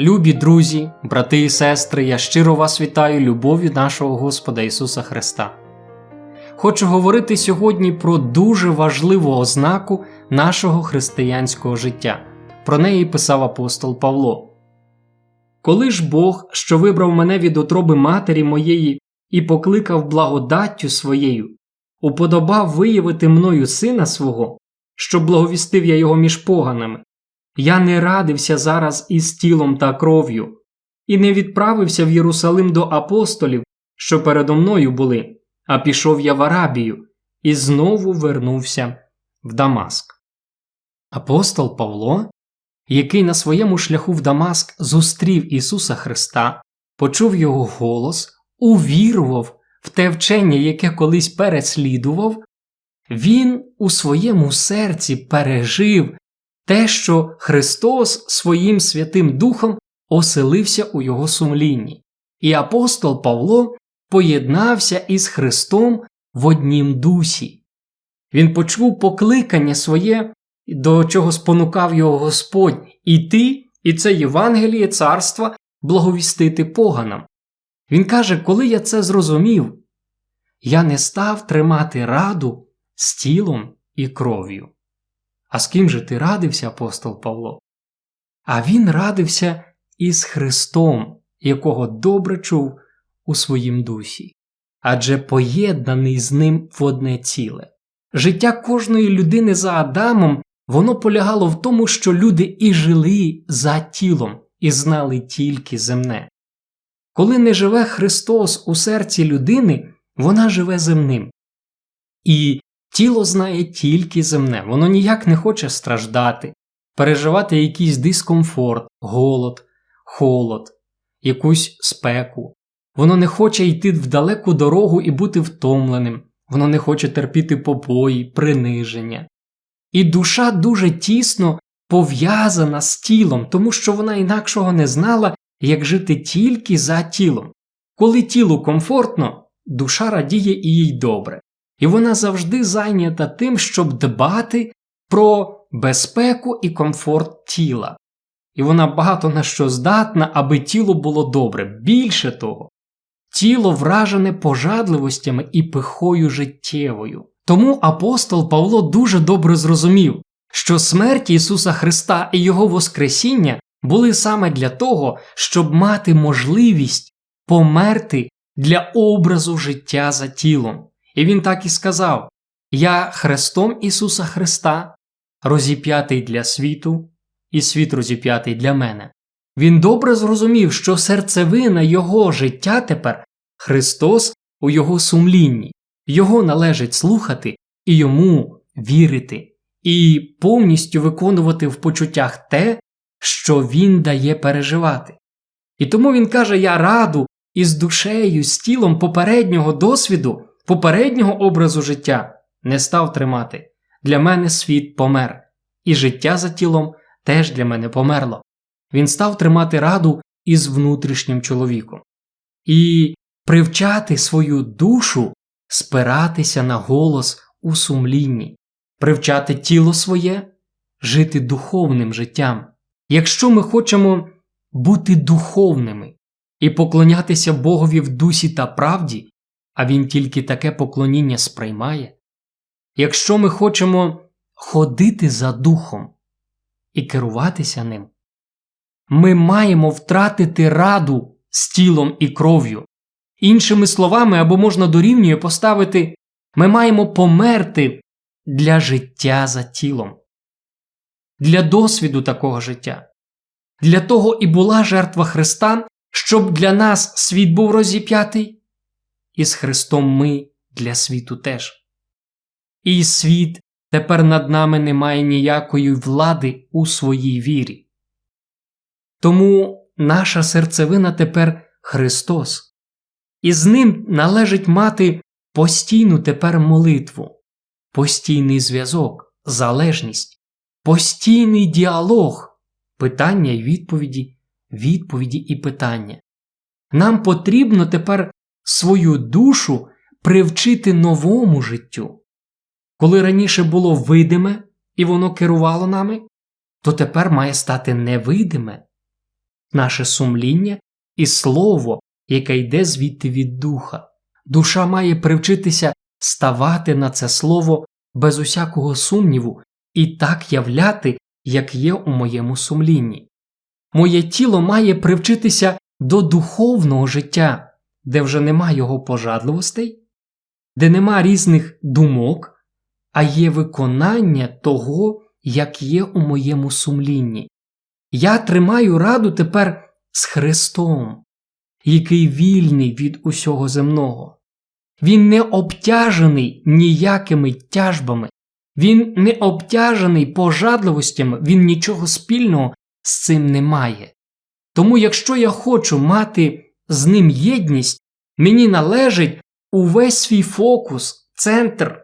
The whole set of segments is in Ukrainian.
Любі друзі, брати і сестри, я щиро вас вітаю любов'ю нашого Господа Ісуса Христа. Хочу говорити сьогодні про дуже важливу ознаку нашого християнського життя. Про неї писав апостол Павло. Коли ж Бог, що вибрав мене від утроби матері моєї і покликав благодаттю своєю, уподобав виявити мною сина свого, щоб благовістив я його між поганами. Я не радився зараз із тілом та кров'ю, і не відправився в Єрусалим до апостолів, що передо мною були, а пішов я в Арабію і знову вернувся в Дамаск. Апостол Павло, який на своєму шляху в Дамаск зустрів Ісуса Христа, почув його голос, увірував в те вчення, яке колись переслідував, він у своєму серці пережив те, що Христос своїм Святим Духом оселився у його сумлінні, і апостол Павло поєднався із Христом в однім дусі. Він почув покликання своє, до чого спонукав його Господь, іти, і це Євангеліє царства благовістити поганам. Він каже, коли я це зрозумів, я не став тримати раду з тілом і кров'ю. А з ким же ти радився, апостол Павло? А він радився із Христом, якого добре чув у своїм дусі, адже поєднаний з ним в одне ціле. Життя кожної людини за Адамом воно полягало в тому, що люди і жили за тілом, і знали тільки земне. Коли не живе Христос у серці людини, вона живе земним. І тіло знає тільки земне, воно ніяк не хоче страждати, переживати якийсь дискомфорт, голод, холод, якусь спеку. Воно не хоче йти в далеку дорогу і бути втомленим, воно не хоче терпіти побої, приниження. І душа дуже тісно пов'язана з тілом, тому що вона інакшого не знала, як жити тільки за тілом. Коли тілу комфортно, душа радіє і їй добре. І вона завжди зайнята тим, щоб дбати про безпеку і комфорт тіла. І вона багато на що здатна, аби тіло було добре. Більше того, тіло вражене пожадливостями і пихою життєвою. Тому апостол Павло дуже добре зрозумів, що смерть Ісуса Христа і Його Воскресіння були саме для того, щоб мати можливість померти для образу життя за тілом. І він так і сказав: Я Христом Ісуса Христа, розіп'ятий для світу, і світ розіп'ятий для мене. Він добре зрозумів, що серцевина Його життя тепер Христос у Його сумлінні, Його належить слухати і йому вірити, і повністю виконувати в почуттях те, що Він дає переживати. І тому він каже: Я раду із душею, з тілом попереднього досвіду попереднього образу життя не став тримати. Для мене світ помер, і життя за тілом теж для мене померло. Він став тримати раду із внутрішнім чоловіком і привчати свою душу спиратися на голос у сумлінні, привчати тіло своє, жити духовним життям. Якщо ми хочемо бути духовними і поклонятися Богові в дусі та правді, а він тільки таке поклоніння сприймає. Якщо ми хочемо ходити за духом і керуватися ним, ми маємо втратити раду з тілом і кров'ю. Іншими словами, або можна дорівнює поставити, ми маємо померти для життя за тілом, для досвіду такого життя. Для того і була жертва Христа, щоб для нас світ був розіп'ятий і з Христом ми для світу теж. І світ тепер над нами не має ніякої влади у своїй вірі. Тому наша серцевина тепер Христос, і з ним належить мати постійну тепер молитву, постійний зв'язок, залежність, постійний діалог, питання й відповіді, відповіді і питання. Нам потрібно тепер свою душу привчити новому життю. Коли раніше було видиме і воно керувало нами, то тепер має стати невидиме. наше сумління і слово, яке йде звідти від духа. Душа має привчитися ставати на це слово без усякого сумніву і так являти, як є у моєму сумлінні. Моє тіло має привчитися до духовного життя, де вже нема його пожадливостей, де нема різних думок, а є виконання того, як є у моєму сумлінні. Я тримаю раду тепер з Христом, який вільний від усього земного. Він не обтяжений ніякими тяжбами, він не обтяжений пожадливостями, він нічого спільного з цим не має. Тому, якщо я хочу мати з ним єдність, мені належить увесь свій фокус, центр,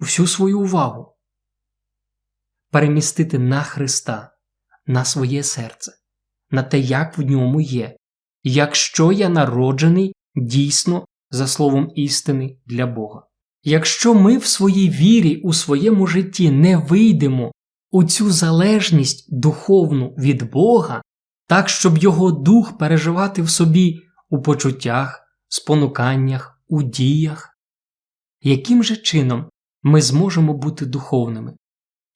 всю свою увагу перемістити на Христа, на своє серце, на те, як в ньому є, якщо я народжений дійсно за словом істини для Бога. Якщо ми в своїй вірі у своєму житті не вийдемо у цю залежність духовну від Бога, так щоб Його дух переживати в собі у почуттях, спонуканнях, у діях, яким же чином ми зможемо бути духовними?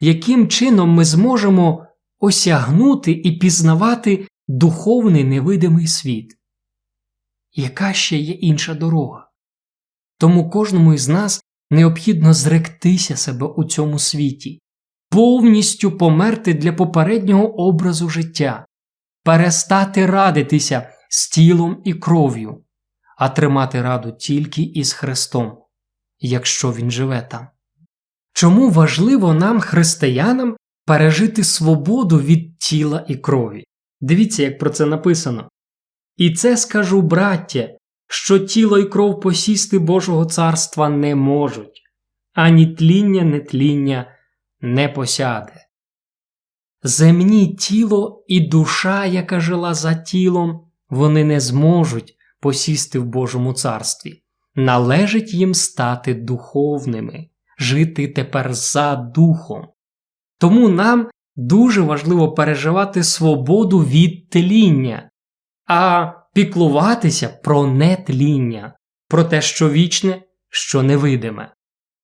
Яким чином ми зможемо осягнути і пізнавати духовний невидимий світ? Яка ще є інша дорога? Тому кожному із нас необхідно зректися себе у цьому світі, повністю померти для попереднього образу життя, перестати радитися з тілом і кров'ю, а тримати раду тільки із Христом, якщо Він живе там. Чому важливо нам, християнам, пережити свободу від тіла і крові? Дивіться, як про це написано. І це скажу, браття, що тіло і кров посісти Божого царства не можуть, ані тління, не тління не посяде. Земні тіло і душа, яка жила за тілом, вони не зможуть посісти в Божому царстві. Належить їм стати духовними, жити тепер за духом. Тому нам дуже важливо переживати свободу від тління, а піклуватися про нетління, про те, що вічне, що невидиме.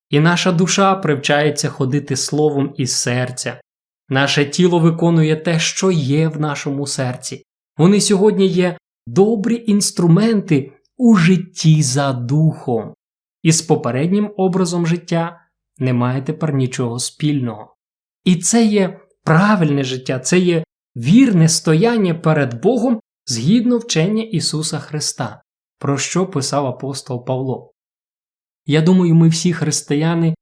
І наша душа привчається ходити словом із серця. Наше тіло виконує те, що є в нашому серці. Вони сьогодні є добрі інструменти у житті за духом, і з попереднім образом життя немає тепер нічого спільного. І це є правильне життя, це є вірне стояння перед Богом згідно вчення Ісуса Христа, про що писав апостол Павло. Я думаю, ми всі християни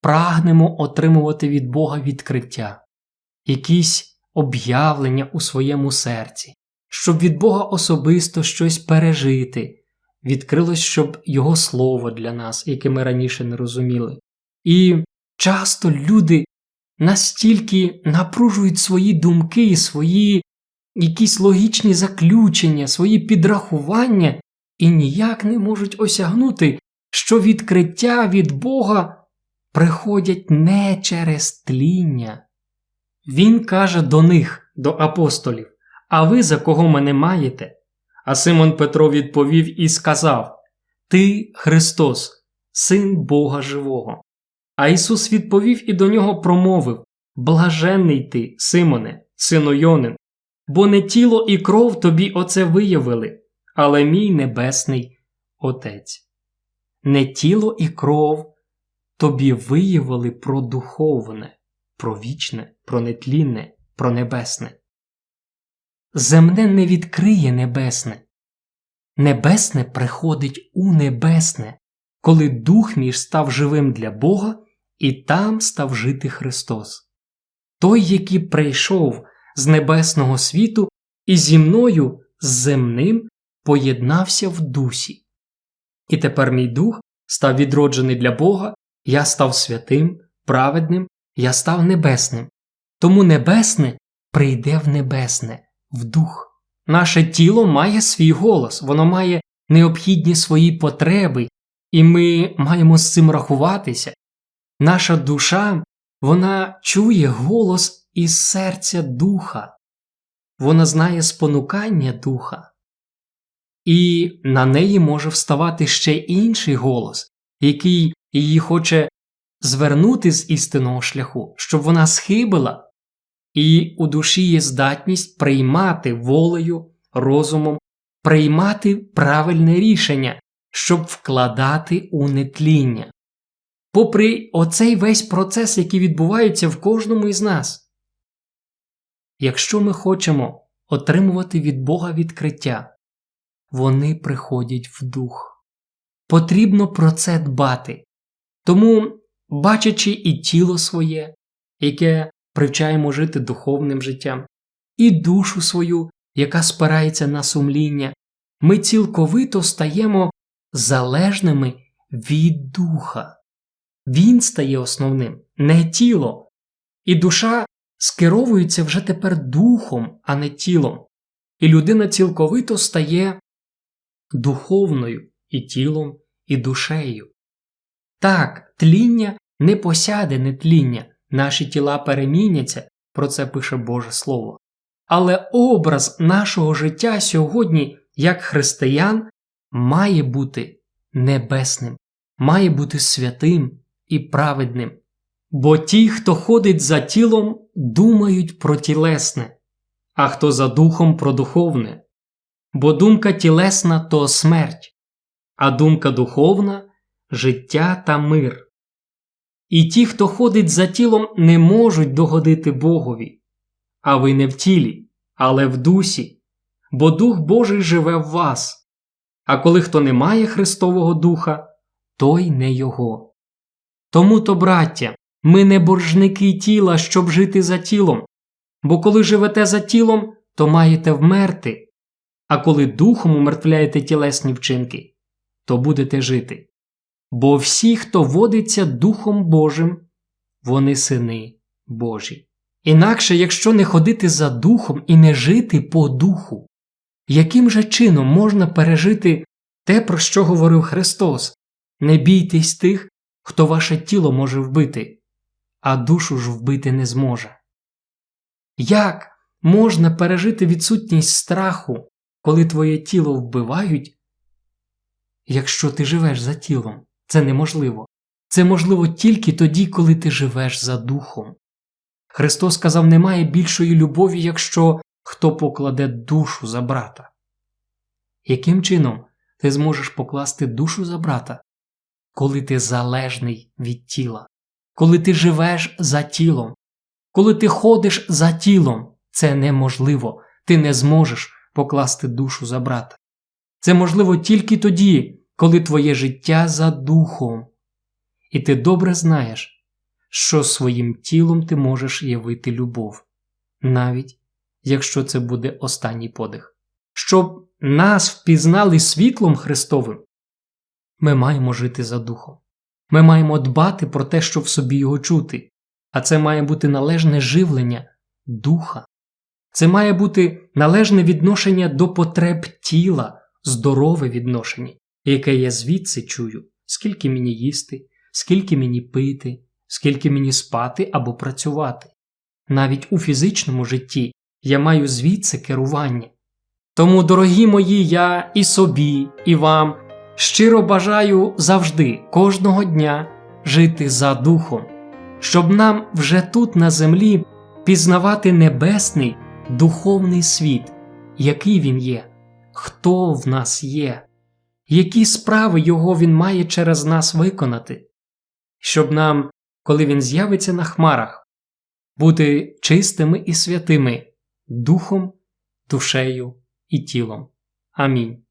прагнемо отримувати від Бога відкриття, якісь об'явлення у своєму серці, щоб від Бога особисто щось пережити, відкрилось, щоб Його слово для нас, яке ми раніше не розуміли. І часто люди настільки напружують свої думки, свої якісь логічні заключення, свої підрахування і ніяк не можуть осягнути, що відкриття від Бога приходять не через тління. Він каже до них, до апостолів А ви за кого мене маєте? А Симон Петро відповів і сказав Ти Христос, Син Бога Живого. А Ісус відповів і до нього промовив Блаженний ти, Симоне, сину Йонин, бо не тіло і кров тобі оце виявили, але мій небесний Отець. Не тіло і кров тобі виявили про духовне, про вічне, про нетлінне, про небесне. Земне не відкриє небесне. Небесне приходить у небесне, коли дух між став живим для Бога, і там став жити Христос. Той, який прийшов з небесного світу і зі мною з земним поєднався в дусі. І тепер мій дух став відроджений для Бога, я став святим, праведним, я став небесним. Тому небесне прийде в небесне, в дух. Наше тіло має свій голос, воно має необхідні свої потреби, і ми маємо з цим рахуватися. Наша душа, вона чує голос із серця духа. вона знає спонукання духа, і на неї може вставати ще інший голос, який її хоче звернути з істинного шляху, щоб вона схибила, і у душі є здатність приймати волею, розумом, приймати правильне рішення, щоб вкладати у нетління. Попри оцей весь процес, який відбувається в кожному із нас. Якщо ми хочемо отримувати від Бога відкриття, вони приходять в дух. Потрібно про це дбати. Тому, бачачи і тіло своє, яке привчаємо жити духовним життям, і душу свою, яка спирається на сумління, ми цілковито стаємо залежними від духа. Він стає основним, не тіло. І душа скеровується вже тепер духом, а не тілом. І людина цілковито стає духовною і тілом, і душею. Так, тління не посяде нетління, наші тіла переміняться, про це пише Боже Слово. Але образ нашого життя сьогодні, як християн, має бути небесним, має бути святим і праведним. Бо ті, хто ходить за тілом, думають про тілесне, а хто за духом про духовне. Бо думка тілесна то смерть, а думка духовна життя та мир. І ті, хто ходить за тілом, не можуть догодити Богові, а ви не в тілі, але в дусі, бо Дух Божий живе в вас. А коли хто не має Христового Духа, той не Його. Тому то, браття, ми не боржники тіла, щоб жити за тілом, бо коли живете за тілом, то маєте вмерти, а коли духом умертвляєте тілесні вчинки, то будете жити. Бо всі, хто водиться Духом Божим, вони сини Божі. Інакше, якщо не ходити за духом і не жити по духу, яким же чином можна пережити те, про що говорив Христос? Не бійтесь тих, хто ваше тіло може вбити, а душу ж вбити не зможе. Як можна пережити відсутність страху, коли твоє тіло вбивають, якщо ти живеш за тілом? Це неможливо. Це можливо тільки тоді, коли ти живеш за духом. Христос сказав, немає більшої любові, якщо хто покладе душу за брата. Яким чином ти зможеш покласти душу за брата, коли ти залежний від тіла, коли ти живеш за тілом, коли ти ходиш за тілом, це неможливо, ти не зможеш покласти душу за брата. Це можливо тільки тоді, коли твоє життя за духом, і ти добре знаєш, що своїм тілом ти можеш явити любов, навіть якщо це буде останній подих. Щоб нас впізнали світлом Христовим, ми маємо жити за духом. Ми маємо дбати про те, щоб в собі його чути, а це має бути належне живлення духа. Це має бути належне відношення до потреб тіла, здорове відношення, яке я звідси чую, скільки мені їсти, скільки мені пити, скільки мені спати або працювати. Навіть у фізичному житті я маю звідси керування. Тому, дорогі мої, я і собі, і вам щиро бажаю завжди, кожного дня жити за духом, щоб нам вже тут на землі пізнавати небесний духовний світ, який він є, хто в нас є, які справи його він має через нас виконати, щоб нам, коли він з'явиться на хмарах, бути чистими і святими духом, душею і тілом. Амінь.